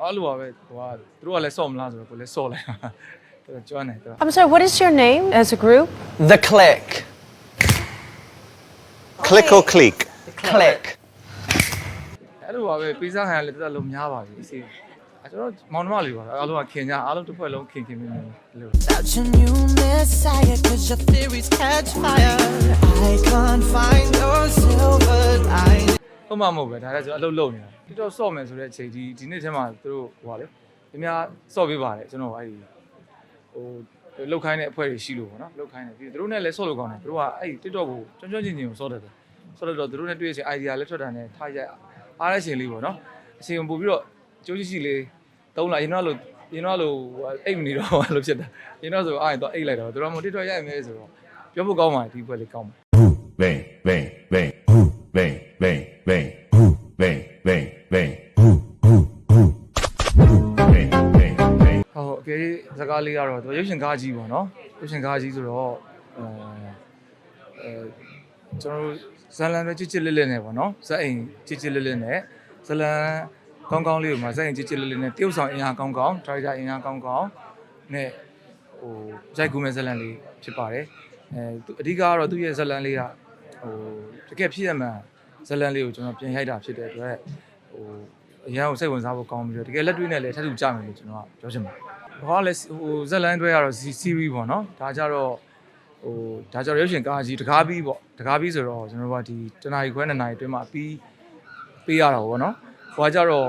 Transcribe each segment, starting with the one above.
အဲ့လိုပါပဲဟိုကသူတို့ကလည်းစော့မလားဆိုတော့ကိုလည်းစော့လိုက်တာတော်တော်ကျွမ်းတယ်တော် I'm sorry, what is your name as a group? The click. Click or click? Click. အဲ့လိုပါပဲပေးစားခံရလဲတော်တော်လုံးများပါပြီအစီအဲကျွန်တော်မောင်နှမလေးပါအားလုံးကခင်ကြအားလုံးတစ်ဖွဲ့လုံးခင်ခင်မင်းမင်းလို့ About your new messiah, cause your theories catch fire. I can't find your silver lining. ဟုတ်မှမဟုတ်ပဲဒါလည်းကျွန်တော်အလုပ်လုပ်နေတာတိတော့စော့မယ်ဆိုတဲ့အချိန်ဒီဒီနေ့ထဲမှာသူတို့ဟိုပါလေအများစော့ပေးပါတယ်ကျွန်တော်အဲ့ဒီဟိုလောက်ခိုင်းတဲ့အဖွဲ့တွေရှိလို့ပေါ့နော်လောက်ခိုင်းတယ်ပြီးသူတို့နဲ့လည်းစော့လို့ကောင်းတယ်သူတို့ကအဲ့ဒီ TikTok ကိုကျွမ်းကျွမ်းကျင်ကျင်ကိုစော့တတ်တယ်စော့တော့သူတို့နဲ့တွေ့တဲ့အချိန် idea လည်းထွက်တာနဲ့ထားရိုက်အားရရှင်လေးပေါ့နော်အချိန်ပို့ပြီးတော့ကြိုးရှိရှိလေးသုံးလာရင်တော့လို့ရင်တော့လို့အိတ်မနေတော့ဘာလို့ဖြစ်တာရင်တော့ဆိုအားရင်တော့အိတ်လိုက်တော့သူတို့က TikTok ရိုက်မယ်ဆိုတော့ပြောဖို့ကောင်းပါတယ်ဒီဘက်လေးကောင်းပါ Vem, vem, vem, uh, vem, vem, vem, လေးကတော့သူရုပ်ရှင်ကားကြီးပေါ့နော်ရုပ်ရှင်ကားကြီးဆိုတော့အဲအဲကျွန်တော်တို့ဇလန်ပဲချစ်ချစ်လေးလေးနဲ့ပေါ့နော်ဇက်အိမ်ချစ်ချစ်လေးလေးနဲ့ဇလန်ကောင်းကောင်းလေးကိုမှဇက်အိမ်ချစ်ချစ်လေးလေးနဲ့တရုပ်ဆောင်အင်အားကောင်းကောင်းဒရိုက်တာအင်အားကောင်းကောင်းနဲ့ဟိုရိုက်ကူးမဲ့ဇလန်လေးဖြစ်ပါတယ်အဲသူအဓိကကတော့သူ့ရဲ့ဇလန်လေးကဟိုတကယ်ဖြစ်ရမှန်ဇလန်လေးကိုကျွန်တော်ပြန်ရိုက်တာဖြစ်တဲ့အတွက်ဟိုအရန်ကိုစိတ်ဝင်စားဖို့ကောင်းပြီးတော့တကယ်လက်တွေ့နဲ့လည်းထပ်တူကြမယ်လို့ကျွန်တော်ကပြောချင်ပါတယ်။ ဘာလဲဟိုဇက်လန်တွဲကတော့ series ပေါ့နော်။ဒါကြတော့ဟိုဒါကြတော့ရုပ်ရှင်ကားကြီးတကားပြီးပေါ့။တကားပြီးဆိုတော့ကျွန်တော်တို့ကဒီတနားရီခွဲနှစ်နာရီအတွင်းမှာပြီးပေးရတာပေါ့နော်။ဟိုကကြတော့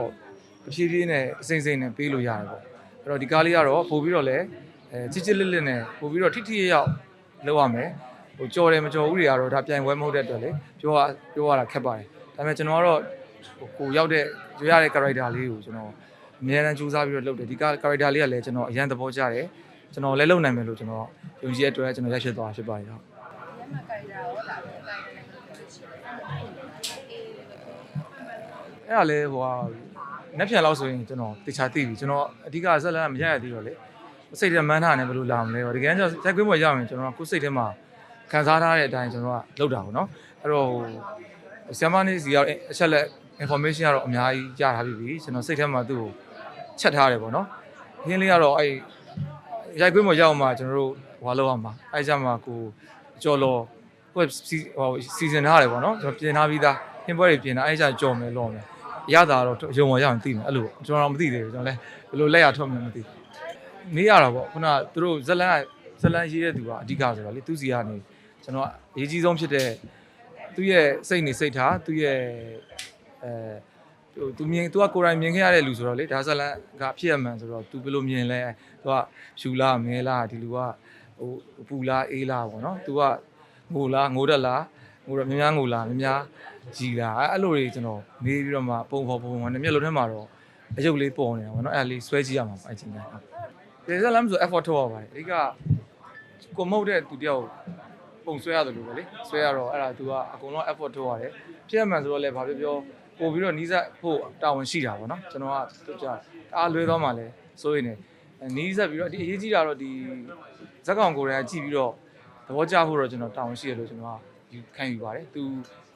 အဖြည်းဖြည်းနဲ့အစိမ့်စိမ့်နဲ့ပေးလို့ရတယ်ပေါ့။အဲ့တော့ဒီကားလေးကတော့ပို့ပြီးတော့လဲအဲချစ်ချစ်လစ်လစ်နဲ့ပို့ပြီးတော့ထိထိရောက်လောက်ရမယ်။ဟိုကြော်တယ်မကြော်ဘူးတွေကတော့ဒါပြိုင်ပွဲမဟုတ်တဲ့အတွက်လေပြောရပြောရတာခက်ပါတယ်။ဒါပေမဲ့ကျွန်တော်ကတော့ဟိုကိုရောက်တဲ့ရွေးရတဲ့ character လေးကိုကျွန်တော် အများအားကြိုးစားပြီးတော့လုပ်တယ်ဒီက character လေးကလည်းကျွန်တော်အရန်သဘောကျတယ်ကျွန်တော်လည်းလုပ်နိုင်မယ်လို့ကျွန်တော်ယုံကြည်တဲ့အတွက်ကျွန်တော်ရရှိသွားတာဖြစ်ပါတယ်ဟုတ်အဲ့ဒါလေဟိုဟာနှက်ပြန်လောက်ဆိုရင်ကျွန်တော်တခြားသိပြီကျွန်တော်အဓိကဇက်လန်ကမရရသေးတော့လေစိတ်ထဲမန်းထားနေဘယ်လိုလာမလဲတော့တကယ်ကျစိုက်ကွင်းပေါ်ရောက်ရင်ကျွန်တော်ကိုယ်စိတ်ထဲမှာခံစားထားတဲ့အတိုင်းကျွန်တော်ကလုပ်တာပေါ့နော်အဲ့တော့ဆရာမနေစီရောက်အချက်လက် information ကတော့အများကြီးကြားထားပြီးပြီကျွန်တော်စိတ်ထဲမှာသူ့ကို ချက်ထားတယ်ပေါ့နော်ရင်းလေးကတော့အဲ့ရိုက်ကွင်းပေါ်ရောက်မှကျွန်တော်တို့ဟွာလောက်အောင်ပါအဲ့ကြမှာကိုကြော်လောကိုစီဟိုစီစဉ်ထားတယ်ပေါ့နော်ကျွန်တော်ပြင်ထားပြီးသားဟင်းပွဲတွေပြင်ထားအဲ့ကြကြော်မယ်လောမယ်ရတာတော့ရုံပေါ်ရောက်ရင်သိမယ်အဲ့လိုကျွန်တော်တော့မသိသေးဘူးကျွန်တော်လည်းဘယ်လိုလက်ရထွက်မှန်းမသိနေရတာပေါ့ခုနကသူတို့ဇလန်ကဇလန်ရေးတဲ့သူကအဓိကဆိုတော့လေသူစီကနေကျွန်တော်အရေးကြီးဆုံးဖြစ်တဲ့သူ့ရဲ့စိတ်နေစိတ်ထားသူ့ရဲ့အဲ ဟိုသူမြင်သူကကိုယ်တိုင်မြင်ခဲ့ရတဲ့လူဆိုတော့လေဒါဇလန်ကဖြစ်ရမှန်ဆိုတော့သူဘယ်လိုမြင်လဲသူကယူလားမဲလားဒီလူကဟိုပူလားအေးလားပေါ့နော်သူကငိုလားငိုတတ်လားငိုတော့များများငိုလားများများကြည်လားအဲ့လိုတွေကျွန်တော်နေပြီးတော့မှပုံဖော်ပုံဖော်နဲ့မျက်လုံးထဲမှာတော့အယုတ်လေးပေါ်နေတာပေါ့နော်အဲ့ဒါလေးဆွဲကြည့်ရမှာပေါ့အဲ့ချင်းတိုင်းဟုတ်ဒီဇလန်ဆို effort ထုတ်ရပါတယ်အဓိကကိုမဟုတ်တဲ့သူတယောက် ပုံဆွဲရတယ်လို့ပဲလေဆွဲရတော့အဲ့ဒါ तू ကအကုန်လုံး effort ထုတ်ရတယ်ဖြစ်ရမှန်ဆိုတော့လည်းဘာပြောပြောပို့ပြီးတော့နီးစပ်ဖို့တာဝန်ရှိတာပေါ့နော်ကျွန်တော်ကသူကြအားလွဲသွားမှလည်းစိုးရင်လည်းနီးစပ်ပြီးတော့ဒီအရေးကြီးတာတော့ဒီဇက်ကောင်ကိုယ်တိုင်ကကြည့်ပြီးတော့သဘောကျဖို့တော့ကျွန်တော်တာဝန်ရှိရလို့ကျွန်တော်ကယူခံယူပါတယ်သူ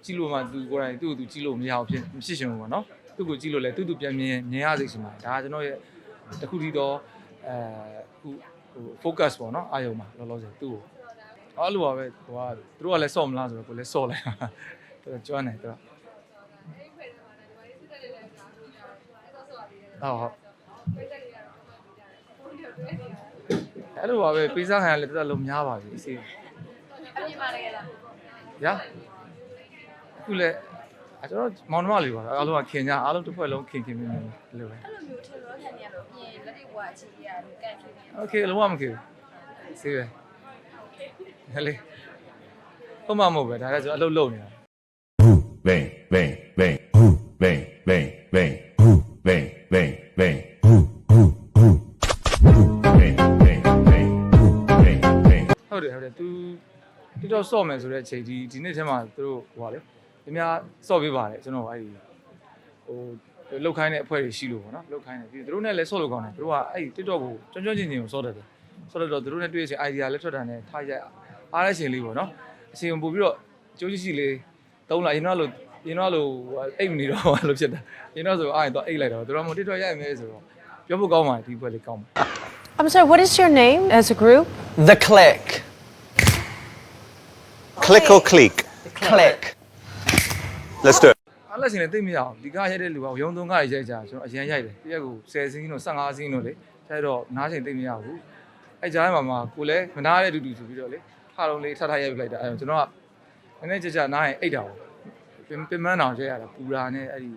ကြည့်လို့မှသူကိုယ်တိုင်သူ့ကိုသူကြည့်လို့မရအောင်ဖြစ်ဖြစ်ရှင်ဘူးပေါ့နော်သူ့ကိုကြည့်လို့လည်းသူ့သူပြန်မြင်မြင်ရစိတ်ရှင်ပါတယ်ဒါကကျွန်တော်ရဲ့တစ်ခုတည်းတော့အဲခုဟို focus ပေါ့နော်အာယုံမှာလောလောဆယ်သူ့ကို အဲ့လိုပါပဲဟိုကသူတို့ကလည်းစော့မလားဆိုတော့ကိုလည်းစော့လိုက်တာတော်တော်ကျွမ်းတယ်သူကဟုတ်ဟုတ်အဲ့လိုပါပဲပေးစားခံရလဲတော်တော်လုံးများပါပြီအစီအပြင်းပါလေလားညာအခုလဲအဲကျွန်တော်မောင်နှမလေးပါအားလုံးကခင်ကြအားလုံးတစ်ဖွဲ့လုံးခင်ခင်မင်းမင်းလို့ပဲ အဲ့လိုမျိုးထင်လို့ထင်ရလို့ပြင်လက်တွေဝါချီရလို့ကန်ချီနေ โอเคလုံးဝမခင်ဘူးဆေးပဲ ဟဲ့လေဟုတ်မှာမဟုတ်ပဲဒါလည်းကျွန်တော်အလုပ်လုပ်နေတာ Uh, vem, vem, vem, uh, vem, vem, vem, uh, vem, vem, vem, uh, uh, uh, vem, vem, vem, uh, vem, vem. ဟုတ်တယ်ဟုတ်တယ် तू TikTok ဆော့မယ်ဆိုတဲ့အချိန်ဒီဒီနေ့ထဲမှာသူတို့ဟိုပါလေအများဆော့ပေးပါတယ်ကျွန်တော်အဲ့ဒီဟိုလောက်ခိုင်းတဲ့အဖွဲ့တွေရှိလို့ပေါ့နော်လောက်ခိုင်းတယ်ပြီးသူတို့နဲ့လည်းဆော့လို့ကောင်းတယ်သူတို့ကအဲ့ဒီ TikTok ကိုကျွမ်းကျွမ်းကျင်ကျင်ကိုဆော့တတ်တယ်ဆော့တတ်တော့သူတို့နဲ့တွေ့ရချင်း idea လည်းထွက်တာနဲ့ထားရိုက် အားရရှင်လေးပေါ့နော်အချိန်ပို့ပြီးတော့ကြိုးရှိရှိလေးသုံးလာရင်တော့လို့ရင်းတော့လို့အိတ်မနေတော့ဘာလို့ဖြစ်တာရင်းတော့ဆိုအားရင်တော့အိတ်လိုက်တော့သူတို့ကမတစ်ထွက်ရိုက်မယ်ဆိုတော့ပြောဖို့ကောင်းပါတယ်ဒီဘက်လေးကောင်းပါ I'm sorry, what is your name as a group? The click. Click or click? Click. Let's do it. အားလက်စင်လည်းသိမရအောင်ဒီကားရိုက်တဲ့လူကရုံသုံးကားရိုက်ကြကျွန်တော်အရင်ရိုက်တယ်တရက်ကို10စင်းတို့15စင်းတို့လေအဲတော့နားချိန်သိမရဘူးအဲကြားထဲမှာမှကိုလည်းမနာတဲ့တူတူဆိုပြီးတော့လေ ခါလုံးလေးထထရိုက်ပြလိုက်တာအဲကျွန်တော်ကနည်းနည်းကြကြနားရင်အိတ်တာပေါ့ပင်ပင်မန်းအောင်ရိုက်ရတာပူရာနဲ့အဲ့ဒီ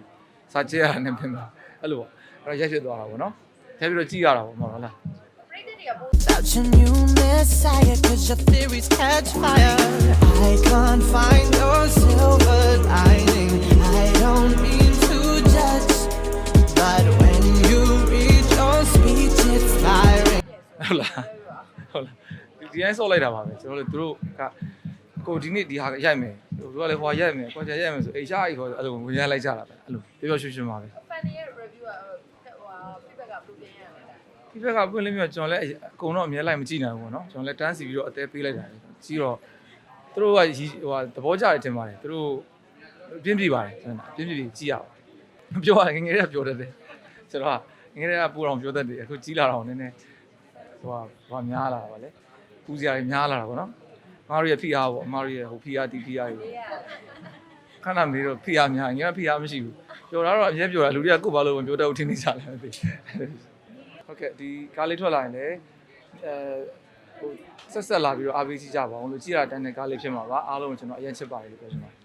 စာကျဲရတာနဲ့ပင်မအဲ့လိုပေါ့အဲ့တော့ရိုက်ဖြစ်သွားတာပေါ့နော်ရိုက်ပြီးတော့ကြည့်ရတာပေါ့မဟုတ်လားပြိတ္တတွေကပို့ About your new messiah, cause your theories catch fire. I can't find your silver lining. I don't mean to judge, but when you read your speech, it's firing. ဟုတ်လားဟုတ်လားဒီတိုင်းဆော့လိုက်တာပါပဲကျွန်တော်တို့သူတို့ကကိုဒီနေ့ဒီဟာရိုက်မယ်သူတို့ကလည်းဟိုဟာရိုက်မယ်ကွန်ချက်ရိုက်မယ်ဆို HR ကြီးခေါ်အဲ့လိုဝင်ရလိုက်ကြတာပဲအဲ့လိုပြောပြောရွှင်ရွှင်ပါပဲ fan တွေရဲ့ review ကဟိုဟို feedback ကဘယ်လိုပြန်ရလဲဒါဒီဘက်ကပွင့်လင်းမြကျွန်တော်လည်းအကုန်တော့အမြဲလိုက်မကြည့်နိုင်ဘူးပေါ့နော်ကျွန်တော်လည်းတန်းစီပြီးတော့အသေးပေးလိုက်တာကြီးတော့သူတို့ကရီဟိုဟာသဘောကျတယ်ထင်ပါတယ်သူတို့ပြင်းပြပါတယ်ကျွန်တော်ပြင်းပြကြည့်ရအောင်မပြောရငယ်ငယ်လေးကပြောတတ်တယ်ဆိုတော့ငယ်ငယ်လေးကပူအောင်ပြောတတ်တယ်အခုကြီးလာတော့နည်းနည်းဟိုဟာဟိုဟာများလာတာပါလေ ပူစရာတွေများလာတာပေါ့နော်အမားတို့ရဲ့ဖိအားပေါ့အမားတို့ရဲ့ဟိုဖိအားတီးဖိအားတွေခဏမေးတော့ဖိအားများငယ်ကဖိအားမရှိဘူးပြောတာတော့အမြဲပြောတာလူတွေကကိုယ်ဘာလို့မပြောတတ်ဘူးထင်နေကြတယ်မသိဟုတ်ကဲ့ဒီကားလေးထွက်လာရင်လည်းအဲဟိုဆက်ဆက်လာပြီးတော့ RBC ကြပါအောင်လို့ကြည်ရတန်းတဲ့ကားလေးဖြစ်မှာပါအားလုံးကိုကျွန်တော်အရင်ချစ်ပါတယ်လို့ပြောချင်ပါတယ်